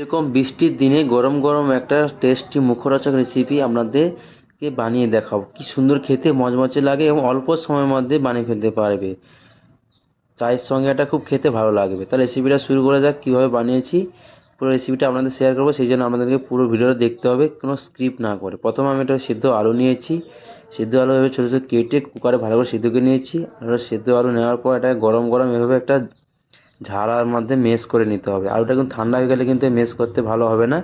এরকম বৃষ্টির দিনে গরম গরম একটা টেস্টি মুখরোচক রেসিপি আপনাদেরকে বানিয়ে দেখাবো। কি সুন্দর খেতে মজমচে লাগে এবং অল্প সময়ের মধ্যে বানিয়ে ফেলতে পারবে। চায়ের সঙ্গে এটা খুব খেতে ভালো লাগবে। তাহলে রেসিপিটা শুরু করা যাক, কীভাবে বানিয়েছি, পুরো রেসিপিটা আপনাদের শেয়ার করব, সেই জন্য আপনাদেরকে পুরো ভিডিওটা দেখতে হবে, কোনো স্ক্রিপ্ট না করে। প্রথমে আমি একটা সিদ্ধ আলু নিয়েছি। সিদ্ধ আলু এভাবে ছোটো ছোটো কেটে কুকারে ভালো করে সিদ্ধ করে নিয়েছি। আর সিদ্ধ আলু নেওয়ার পর এটা গরম গরম এভাবে একটা ঝাড়ার মধ্যে মেশ করে নিতে হবে। আলুটা কিন্তু ঠান্ডা হয়ে গেলে কিন্তু মেশ করতে ভালো হবে না।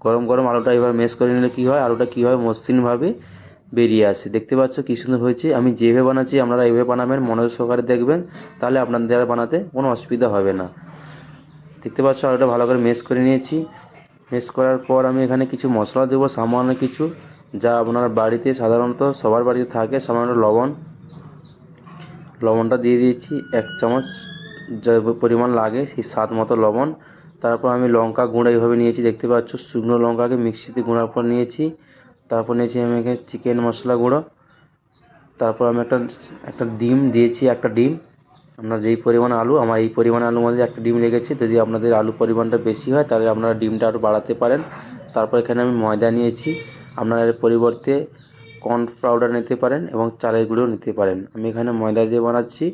গরম গরম আলুটা এবার মেশ করে নিলে কী হয়? আলুটা কী হয়? মসৃণভাবে বেরিয়ে আসে। দেখতে পাচ্ছ কী সুন্দর হয়েছে। আমি যেভাবে বানাচ্ছি, আপনারা এইভাবে বানাবেন, মনোযোগ সহকারে দেখবেন, তাহলে আপনাদের আর বানাতে কোনো অসুবিধা হবে না। দেখতে পাচ্ছ, আলুটা ভালো করে মেশ করে নিয়েছি। মেশ করার পর আমি এখানে কিছু মশলা দেবো, সামান্য কিছু, যা আপনার বাড়িতে সাধারণত সবার বাড়িতে থাকে। সামান্য লবণ। লবণটা দিয়ে দিয়েছি, এক চামচ যে পরিমাণ লাগে সেই স্বাদ মতো লবণ। তারপর আমি লঙ্কা গুঁড়ো এইভাবে নিয়েছি, দেখতে পাচ্ছ? শুকনো লঙ্কাকে মিক্সিতে গুঁড়ার পর নিয়েছি। তারপর নিয়েছি আমি এখানে চিকেন মশলা গুঁড়ো। তারপর আমি একটা একটা ডিম দিয়েছি, একটা ডিম। আপনার যেই পরিমাণ আলু, আমার এই পরিমাণ আলুর মধ্যে একটা ডিম লেগেছে যদি আপনাদের আলু পরিমাণটা বেশি হয়, তাহলে আপনারা ডিমটা আরও বাড়াতে পারেন। তারপর এখানে আমি ময়দা নিয়েছি। আপনারা এর পরিবর্তে কর্ন পাউডার নিতে পারেন এবং চালের গুঁড়ো নিতে পারেন। আমি এখানে ময়দা দিয়ে বানাচ্ছি।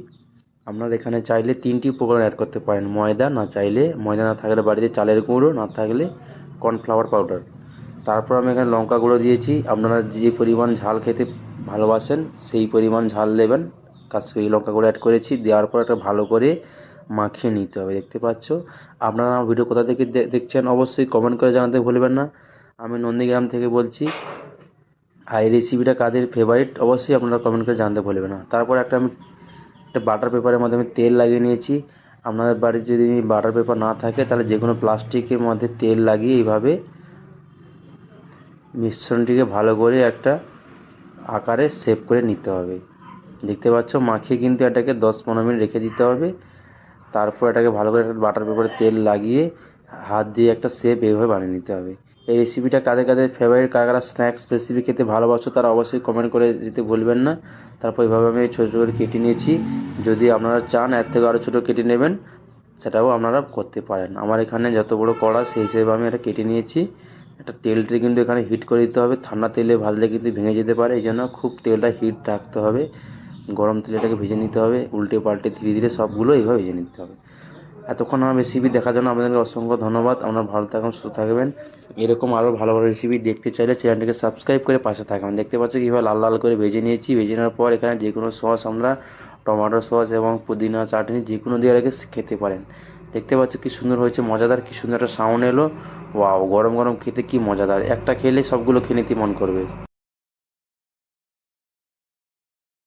আপনারা এখানে চাইলে তিনটি উপকরণ অ্যাড করতে পারেন। ময়দা, না চাইলে ময়দা না থাকলে বাড়িতে চালের গুঁড়ো, না থাকলে কর্নফ্লাওয়ার পাউডার তারপর আমি এখানে লঙ্কা গুঁড়ো দিয়েছি। আপনারা যে পরিমাণ ঝাল খেতে ভালোবাসেন, সেই পরিমাণ ঝাল দেবেন। কাশ্মীরি লঙ্কা গুঁড়ো অ্যাড করেছি। দেওয়ার পর একটা ভালো করে মাখিয়ে নিতে হবে। দেখতে পাচ্ছ? আপনারা আমার ভিডিও কোথা থেকে দেখছেন অবশ্যই কমেন্ট করে জানাতে ভুলবেন না। আমি নন্দীগ্রাম থেকে বলছি। আর এই রেসিপিটা কাদের ফেভারিট অবশ্যই আপনারা কমেন্ট করে জানতে ভুলবেন না। তারপর একটা আমি একটা বাটার পেপারের মধ্যে আমি তেল লাগিয়ে নিয়েছি। আপনাদের বাড়ির যদি বাটার পেপার না থাকে, তাহলে যে কোনো প্লাস্টিকের মধ্যে তেল লাগিয়ে এইভাবে মিশ্রণটিকে ভালো করে একটা আকারে সেভ করে নিতে হবে। দেখতে পাচ্ছ, মাখিয়ে কিন্তু এটাকে দশ পনেরো মিনিট রেখে দিতে হবে। তারপর এটাকে ভালো করে একটা বাটার পেপারে তেল লাগিয়ে হাত দিয়ে একটা শেপ এইভাবে বানিয়ে নিতে হবে। এই রেসিপিটা কাদের কাদের ফেভারিট কারা কারা স্ন্যাক্স রেসিপি খেতে ভালোবাসো তারা অবশ্যই কমেন্ট করে দিতে ভুলবেন না। তারপর এইভাবে আমি ছোটো ছোটো করে কেটে নিয়েছি। যদি আপনারা চান, এর থেকে আরও ছোটো কেটে নেবেন, সেটাও আপনারা করতে পারেন। আমার এখানে যত বড় কড়া, সেই হিসেবে আমি এটা কেটে নিয়েছি। একটা তেলটা কিন্তু এখানে হিট করে দিতে হবে। ঠান্ডা তেলে ভাজলে কিন্তু ভেঙে যেতে পারে, এই জন্য খুব তেলটা হিট রাখতে হবে। গরম তেলে এটাকে ভেজে নিতে হবে। উল্টে পাল্টে ধীরে ধীরে সবগুলো এইভাবে ভেজে নিতে হবে। এতক্ষণ আমার রেসিপি দেখার জন্য আপনাদেরকে অসংখ্য ধন্যবাদ। আপনারা ভালো থাকুন সুস্থ থাকবেন। এরকম আরও ভালো ভালো রেসিপি দেখতে চাইলে চ্যানেলটিকে সাবস্ক্রাইব করে পাশে থাকবেন। দেখতে পাচ্ছি কীভাবে লাল লাল করে ভেজে নিয়েছি। ভেজে নেওয়ার পর এখানে যে কোনো সস আমরা টমেটো সস এবং পুদিনা, চাটনি যে কোনো দিয়ে রেখে খেতে পারেন। দেখতে পাচ্ছ কী সুন্দর হয়েছে, মজাদার, কী সুন্দর একটা সাউন্ড এলো। ওয়াও গরম গরম খেতে কি মজাদার। একটা খেলে সবগুলো খেয়ে নিতে মন করবে।